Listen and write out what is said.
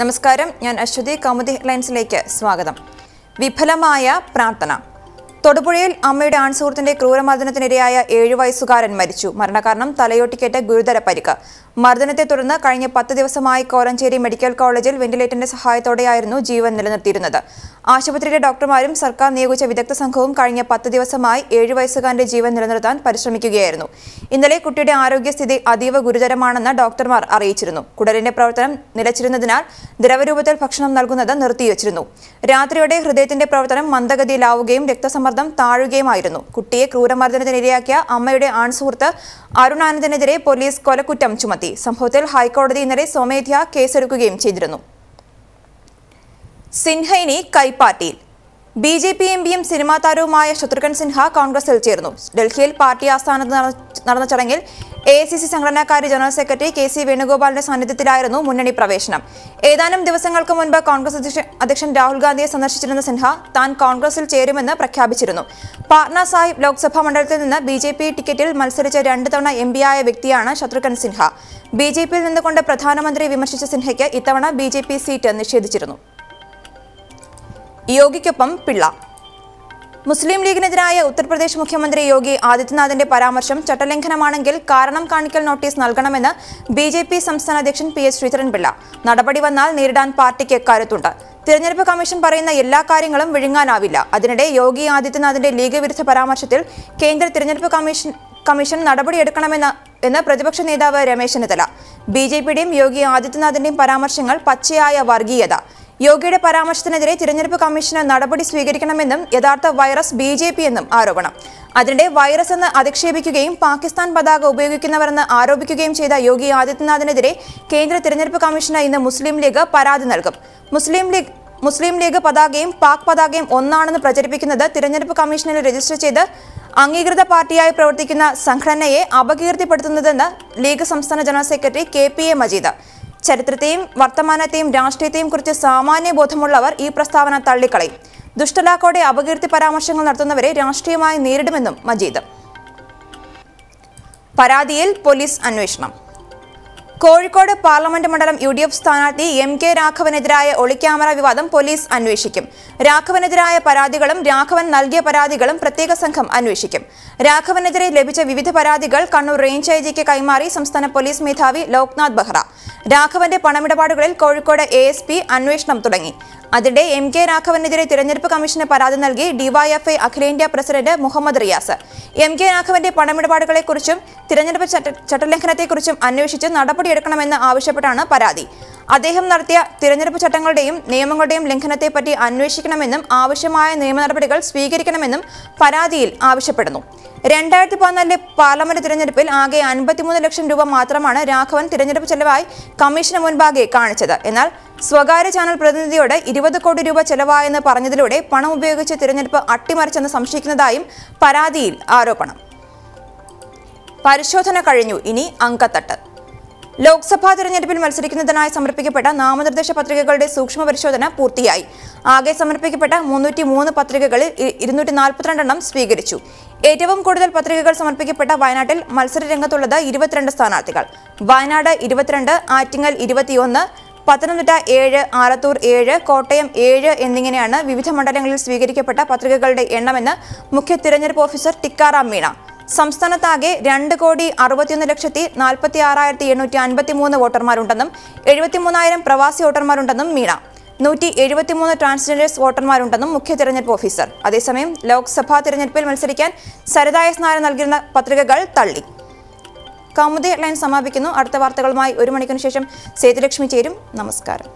നമസ്കാരം. ഞാൻ അശ്വതി കൗമുദി ഹെഡ്ലൈൻസിലേക്ക് സ്വാഗതം. വിഫലമായ പ്രാർത്ഥന. തൊടുപുഴയിൽ അമ്മയുടെ ആൺസുഹൃത്തിന്റെ ക്രൂരമർദ്ദനത്തിനിരയായ ഏഴു വയസ്സുകാരൻ മരിച്ചു. മരണകാരണം തലയോട്ടിക്കേറ്റ ഗുരുതര പരിക്ക്. മർദ്ദനത്തെ തുടർന്ന് കഴിഞ്ഞ പത്ത് ദിവസമായി കോലഞ്ചേരി മെഡിക്കൽ കോളേജിൽ വെന്റിലേറ്ററിന്റെ സഹായത്തോടെയായിരുന്നു ജീവൻ നിലനിർത്തിയിരുന്നത്. ആശുപത്രിയിലെ ഡോക്ടർമാരും സർക്കാർ നിയോഗിച്ച വിദഗ്ധ സംഘവും കഴിഞ്ഞ പത്ത് ദിവസമായി ഏഴു വയസ്സുകാരന്റെ ജീവൻ നിലനിർത്താൻ പരിശ്രമിക്കുകയായിരുന്നു. ഇന്നലെ കുട്ടിയുടെ ആരോഗ്യസ്ഥിതി അതീവ ഗുരുതരമാണെന്ന് ഡോക്ടർമാർ അറിയിച്ചിരുന്നു. കുടലിന്റെ പ്രവർത്തനം നിലച്ചിരുന്നതിനാൽ ദ്രവരൂപത്തിൽ ഭക്ഷണം നൽകുന്നത് നിർത്തിവച്ചിരുന്നു. രാത്രിയോടെ ഹൃദയത്തിന്റെ പ്രവർത്തനം മന്ദഗതിയിലാവുകയും രക്തസമ്മർദ്ദം താഴുകയുമായിരുന്നു. കുട്ടിയെ ക്രൂരമർദ്ദനത്തിനിരയാക്കിയ അമ്മയുടെ ആൺസുഹൃത്ത് അരുണാനന്ദനെതിരെ പോലീസ് കൊലക്കുറ്റം ചുമത്തി. സംഭവത്തിൽ ഹൈക്കോടതി ഇന്നലെ സ്വമേധ്യ കേസെടുക്കുകയും ചെയ്തിരുന്നു. സിൻഹൈനി കൈപ്പാറ്റിയിൽ ബി ജെ പി എം പിയും സിനിമാ താരവുമായ ശത്രുഘ്ൻ സിൻഹ കോൺഗ്രസിൽ ചേർന്നു ഡൽഹിയിൽ പാർട്ടി ആസ്ഥാനത്ത് നടന്ന- ചടങ്ങിൽ എ ഐ സി സി സംഘടനാകാര്യ ജനറൽ സെക്രട്ടറി കെ സി വേണുഗോപാലിന്റെ സാന്നിധ്യത്തിലായിരുന്നു മുന്നണി പ്രവേശനം. ഏതാനും ദിവസങ്ങൾക്ക് മുൻപ് കോൺഗ്രസ് അധ്യക്ഷൻ രാഹുൽ ഗാന്ധിയെ സന്ദർശിച്ചിരുന്ന സിൻഹ താൻ കോൺഗ്രസിൽ ചേരുമെന്ന് പ്രഖ്യാപിച്ചിരുന്നു. പാട്ന സാഹിബ് ലോക്സഭാ മണ്ഡലത്തിൽ നിന്ന് ബി ജെ പി ടിക്കറ്റിൽ മത്സരിച്ച രണ്ട് തവണ എം പിയായ വ്യക്തിയാണ് ശത്രുഘ്ൻ സിൻഹ. ബി ജെ പിയിൽ നിന്നുകൊണ്ട് പ്രധാനമന്ത്രി വിമർശിച്ച സിൻഹയ്ക്ക് ഇത്തവണ ബി ജെ പി സീറ്റ് നിഷേധിച്ചിരുന്നു. യോഗിക്കൊപ്പം പിള്ള. മുസ്ലിം ലീഗിനെതിരായ ഉത്തർപ്രദേശ് മുഖ്യമന്ത്രി യോഗി ആദിത്യനാഥിന്റെ പരാമർശം ചട്ടലംഘനമാണെങ്കിൽ കാരണം കാണിക്കൽ നോട്ടീസ് നൽകണമെന്ന് ബി ജെ പി സംസ്ഥാന അധ്യക്ഷൻ പി എസ് ശ്രീധരൻപിള്ള നടപടി വന്നാൽ നേരിടാൻ പാർട്ടിക്ക് കരുത്തുണ്ട് തിരഞ്ഞെടുപ്പ് കമ്മീഷൻ പറയുന്ന എല്ലാ കാര്യങ്ങളും വിഴുങ്ങാനാവില്ല. അതിനിടെ യോഗി ആദിത്യനാഥിന്റെ ലീഗ് വിരുദ്ധ പരാമർശത്തിൽ കേന്ദ്ര തിരഞ്ഞെടുപ്പ് കമ്മീഷൻ കമ്മീഷൻ നടപടിയെടുക്കണമെന്ന് എന്ന് പ്രതിപക്ഷ നേതാവ് രമേശ് ചെന്നിത്തല. ബി ജെ പിയുടെയും യോഗി ആദിത്യനാഥിന്റെയും പരാമർശങ്ങൾ പച്ചയായ വർഗീയത. യോഗിയുടെ പരാമർശത്തിനെതിരെ തിരഞ്ഞെടുപ്പ് കമ്മീഷന് നടപടി സ്വീകരിക്കണമെന്നും യഥാർത്ഥ വൈറസ് ബി ജെ പി എന്നും ആരോപണം. അതിനിടെ വൈറസ് എന്ന് അധിക്ഷേപിക്കുകയും പാകിസ്ഥാൻ പതാക ഉപയോഗിക്കുന്നവരെന്ന് ആരോപിക്കുകയും ചെയ്ത യോഗി ആദിത്യനാഥിനെതിരെ കേന്ദ്ര തിരഞ്ഞെടുപ്പ് കമ്മീഷന് ഇന്ന് മുസ്ലിം ലീഗ് പരാതി നൽകും. മുസ്ലിം ലീഗ് മുസ്ലിം ലീഗ് പതാകയും പാക് പതാകയും ഒന്നാണെന്ന് പ്രചരിപ്പിക്കുന്നത് തിരഞ്ഞെടുപ്പ് കമ്മീഷനിൽ രജിസ്റ്റർ ചെയ്ത് അംഗീകൃത പാർട്ടിയായി പ്രവർത്തിക്കുന്ന സംഘടനയെ അപകീർത്തിപ്പെടുത്തുന്നതെന്ന് ലീഗ് സംസ്ഥാന general secretary K P A Majeed. ചരിത്രത്തെയും വർത്തമാനത്തെയും രാഷ്ട്രീയത്തെയും കുറിച്ച് സാമാന്യ ബോധമുള്ളവർ ഈ പ്രസ്താവന തള്ളിക്കളയും. ദുഷ്ടലാക്കോടെ അപകീർത്തി പരാമർശങ്ങൾ നടത്തുന്നവരെ രാഷ്ട്രീയമായി നേരിടുമെന്നും മജീദ്. പരാതിയിൽ പോലീസ് അന്വേഷണം. കോഴിക്കോട് പാർലമെന്റ് മണ്ഡലം യു ഡി എഫ് സ്ഥാനാർത്ഥി എം കെ രാഘവനെതിരായ ഒളിക്യാമറ വിവാദം പോലീസ് അന്വേഷിക്കും. രാഘവനെതിരായ പരാതികളും രാഘവൻ നൽകിയ പരാതികളും പ്രത്യേക സംഘം അന്വേഷിക്കും. രാഘവനെതിരെ ലഭിച്ച വിവിധ പരാതികൾ കണ്ണൂർ റേഞ്ച് ഐ കൈമാറി സംസ്ഥാന പോലീസ് മേധാവി ലോക്നാഥ് ബെഹ്റ. രാഘവന്റെ പണമിടപാടുകളിൽ കോഴിക്കോട് എ അന്വേഷണം തുടങ്ങി. അതിനിടെ എം കെ രാഘവനെതിരെ തിരഞ്ഞെടുപ്പ് കമ്മീഷന് പരാതി നൽകി ഡിവൈഎഫ്ഐ അഖിലേന്ത്യാ president Muhammad Riyas. M K രാഘവന്റെ പണമിടപാടുകളെക്കുറിച്ചും തിരഞ്ഞെടുപ്പ് ചട്ട ചട്ടലംഘനത്തെക്കുറിച്ചും അന്വേഷിച്ച് നടപടിയെടുക്കണമെന്ന് ആവശ്യപ്പെട്ടാണ് പരാതി. അദ്ദേഹം നടത്തിയ തിരഞ്ഞെടുപ്പ് ചട്ടങ്ങളുടെയും നിയമങ്ങളുടെയും ലംഘനത്തെപ്പറ്റി അന്വേഷിക്കണമെന്നും ആവശ്യമായ നിയമ നടപടികൾ സ്വീകരിക്കണമെന്നും പരാതിയിൽ ആവശ്യപ്പെടുന്നു. രണ്ടായിരത്തി പതിനാലിലെ പാർലമെന്റ് തിരഞ്ഞെടുപ്പിൽ ആകെ അൻപത്തിമൂന്ന് ലക്ഷം രൂപ മാത്രമാണ് രാഘവൻ തിരഞ്ഞെടുപ്പ് ചെലവായി കമ്മീഷന് മുൻപാകെ കാണിച്ചത്. എന്നാൽ സ്വകാര്യ ചാനൽ പ്രതിനിധിയോട് ഇരുപത് കോടി രൂപ ചെലവായെന്ന് പറഞ്ഞതിലൂടെ പണം ഉപയോഗിച്ച് തിരഞ്ഞെടുപ്പ് അട്ടിമറിച്ചെന്ന് സംശയിക്കുന്നതായും പരാതിയിൽ ആരോപണം. പരിശോധന കഴിഞ്ഞു. ഇനി അങ്കത്തട്ട്. ലോക്സഭാ തിരഞ്ഞെടുപ്പിൽ മത്സരിക്കുന്നതിനായി സമർപ്പിക്കപ്പെട്ട നാമനിർദ്ദേശ പത്രികകളുടെ സൂക്ഷ്മ പരിശോധന പൂർത്തിയായി. ആകെ സമർപ്പിക്കപ്പെട്ട മുന്നൂറ്റി മൂന്ന് പത്രികകളിൽ ഇരുന്നൂറ്റി നാൽപ്പത്തിരണ്ടെണ്ണം സ്വീകരിച്ചു. ഏറ്റവും കൂടുതൽ പത്രികകൾ സമർപ്പിക്കപ്പെട്ട വയനാട്ടിൽ മത്സര രംഗത്തുള്ളത് ഇരുപത്തിരണ്ട് സ്ഥാനാർത്ഥികൾ. വയനാട് ഇരുപത്തിരണ്ട് ആറ്റിങ്ങൽ ഇരുപത്തിയൊന്ന് പത്തനംതിട്ട ഏഴ് ആലത്തൂർ ഏഴ് കോട്ടയം ഏഴ് എന്നിങ്ങനെയാണ് വിവിധ മണ്ഡലങ്ങളിൽ സ്വീകരിക്കപ്പെട്ട പത്രികകളുടെ എണ്ണമെന്ന് മുഖ്യ തിരഞ്ഞെടുപ്പ് ഓഫീസർ ടിക്കാറാം മീണ. സംസ്ഥാനത്താകെ രണ്ട് കോടി അറുപത്തിയൊന്ന് ലക്ഷത്തി നാൽപ്പത്തി ആറായിരത്തി എണ്ണൂറ്റി അൻപത്തി മൂന്ന് വോട്ടർമാരുണ്ടെന്നും എഴുപത്തിമൂന്നായിരം പ്രവാസി വോട്ടർമാരുണ്ടെന്നും മീണ. നൂറ്റി എഴുപത്തിമൂന്ന് ട്രാൻസ്ജെൻഡേഴ്സ് വോട്ടർമാരുണ്ടെന്നും മുഖ്യ തിരഞ്ഞെടുപ്പ് ഓഫീസർ. അതേസമയം ലോക്സഭാ തിരഞ്ഞെടുപ്പിൽ മത്സരിക്കാൻ സരിതായ സ്നാനം നൽകിയിരുന്ന പത്രികകൾ തള്ളി. കൗമുദി ഹെഡ്ലൈൻ സമാപിക്കുന്നു. അടുത്ത വാർത്തകളുമായി ഒരു മണിക്കൂറിന് ശേഷം സേതുലക്ഷ്മി ചേരും. നമസ്കാരം.